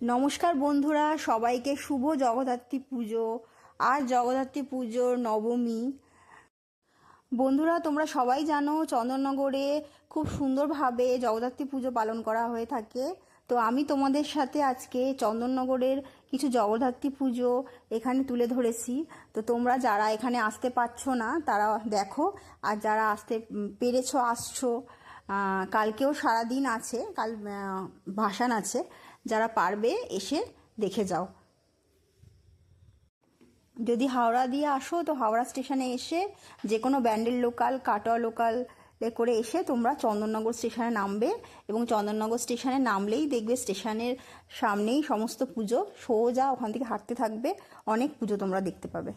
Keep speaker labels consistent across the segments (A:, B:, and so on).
A: নমস্কার বন্ধুরা, সবাইকে শুভ জগদ্ধাত্রী পুজো। আর জগদ্ধাত্রী পুজোর নবমী। বন্ধুরা, তোমরা সবাই জানো চন্দননগরে খুব সুন্দরভাবে জগদ্ধাত্রী পুজো পালন করা হয়ে থাকে। তো আমি তোমাদের সাথে আজকে চন্দননগরের কিছু জগদ্ধাত্রী পুজো এখানে তুলে ধরেছি। তো তোমরা যারা এখানে আসতে পারছ না, তারা দেখো। আর যারা আসতে পেরেছ, আসছো কালকেও সারা দিন আছে, কাল ভাসান আছে। যারা পারবে এসে দেখে যাও। যদি হাওড়া দিয়ে আসো, তো হাওড়া স্টেশনে এসে যে কোনো ব্যান্ডেল লোকাল, কাটোয়া লোকাল করে এসে তোমরা চন্দননগর স্টেশনে নামবে এবং চন্দননগর স্টেশনে নামলেই দেখবে স্টেশনের সামনেই সমস্ত পুজো সোজা ওখান থেকে হাঁটতে থাকবে, অনেক পুজো তোমরা দেখতে পাবে।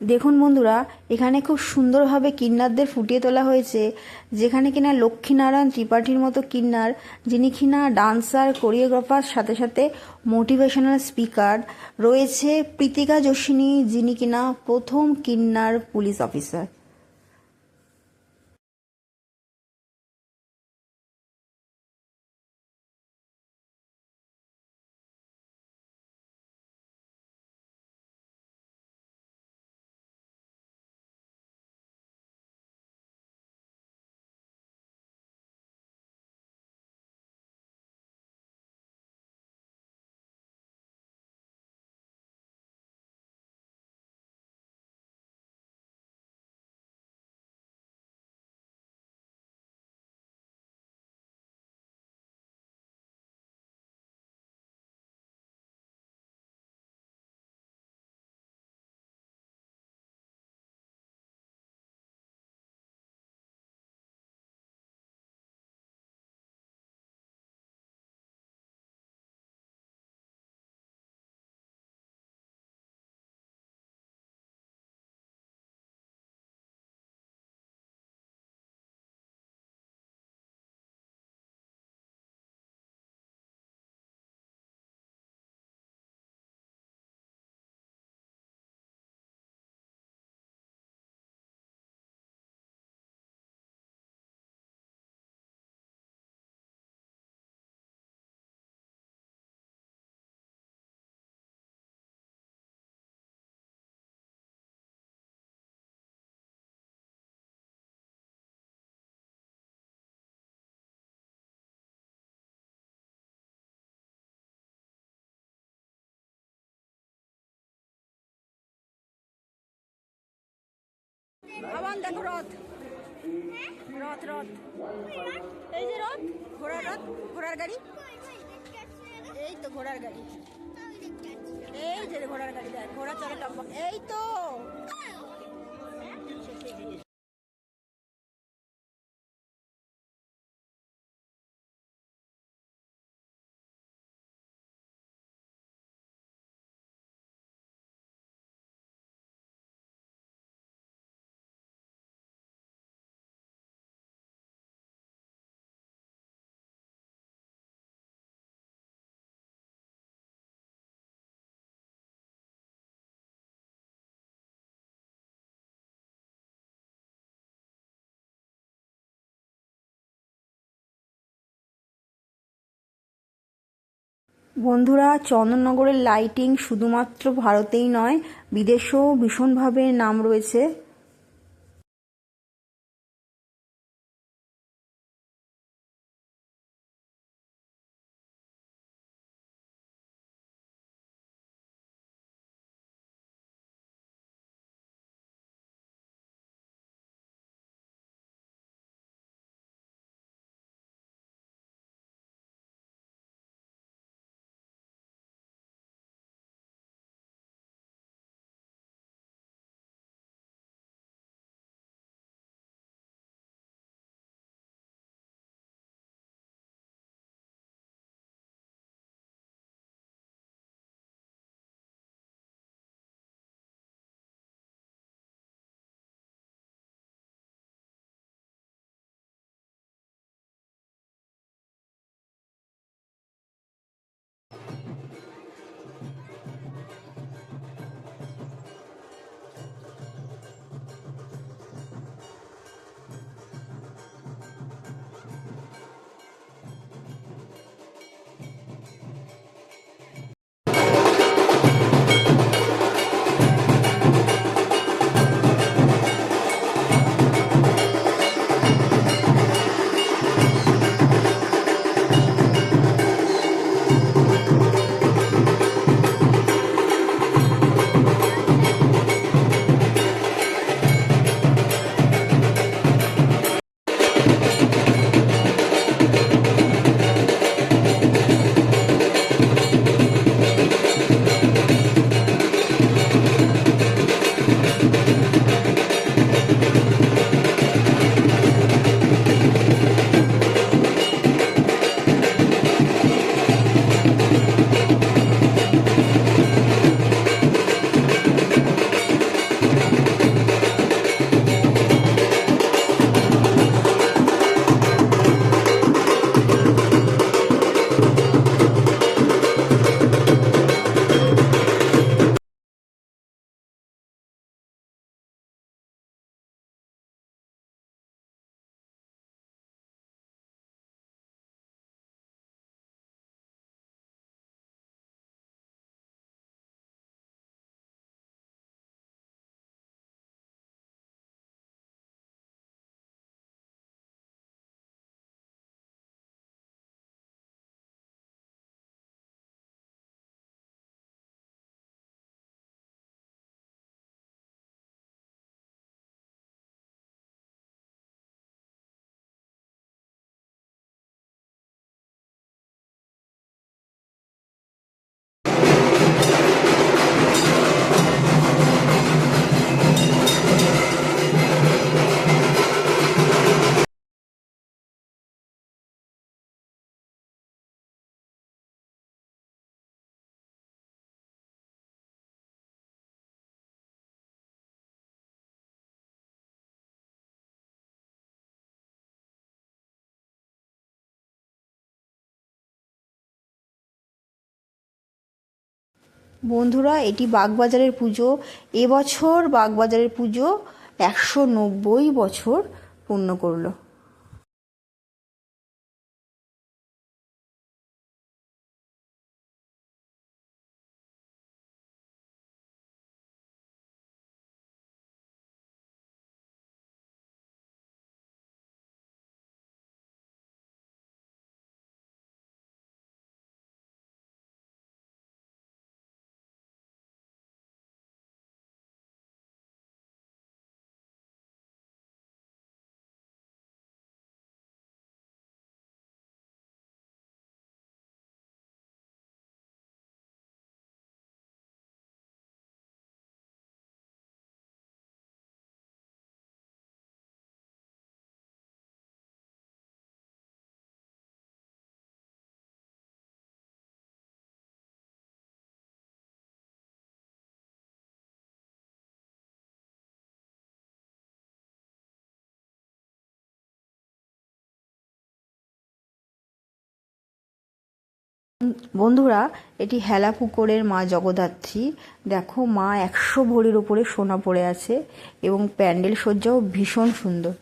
A: দেখুন বন্ধুরা, এখানে খুব সুন্দরভাবে কিন্নারদের ফুটিয়ে তোলা হয়েছে, যেখানে কিনা লক্ষ্মীনারায়ণ ত্রিপাঠীর মতো কিন্নার, যিনি কিনা ডান্সার, কোরিওগ্রাফার, সাথে সাথে মোটিভেশনাল স্পিকার, রয়েছে প্রীতিকা যোশিনী, যিনি কিনা প্রথম কিন্নার পুলিশ অফিসার। আবার দেখো রথ। রথ রথ। এই যে রথ, ঘোড়ার রথ, ঘোড়ার গাড়ি। এই তো ঘোড়ার গাড়ি। এই যে ঘোড়ার গাড়ি, দেখ, ঘোড়া চলে এই তো। বন্ধুরা চন্দননগরের লাইটিং শুধুমাত্র ভারতেই নয় বিদেশেও ভীষণভাবে নাম রয়েছে। বন্ধুরা এটি বাগবাজারের পুজো। এবছর বাগবাজারের পুজো একশো নব্বই বছর পূর্ণ করল। বন্ধুরা, এটি হেলা পুকুরের মা জগদ্ধাত্রী। দেখো, মা একশো ভরির ওপরে সোনা পড়ে আছে এবং প্যান্ডেল সজ্জাও ভীষণ সুন্দর।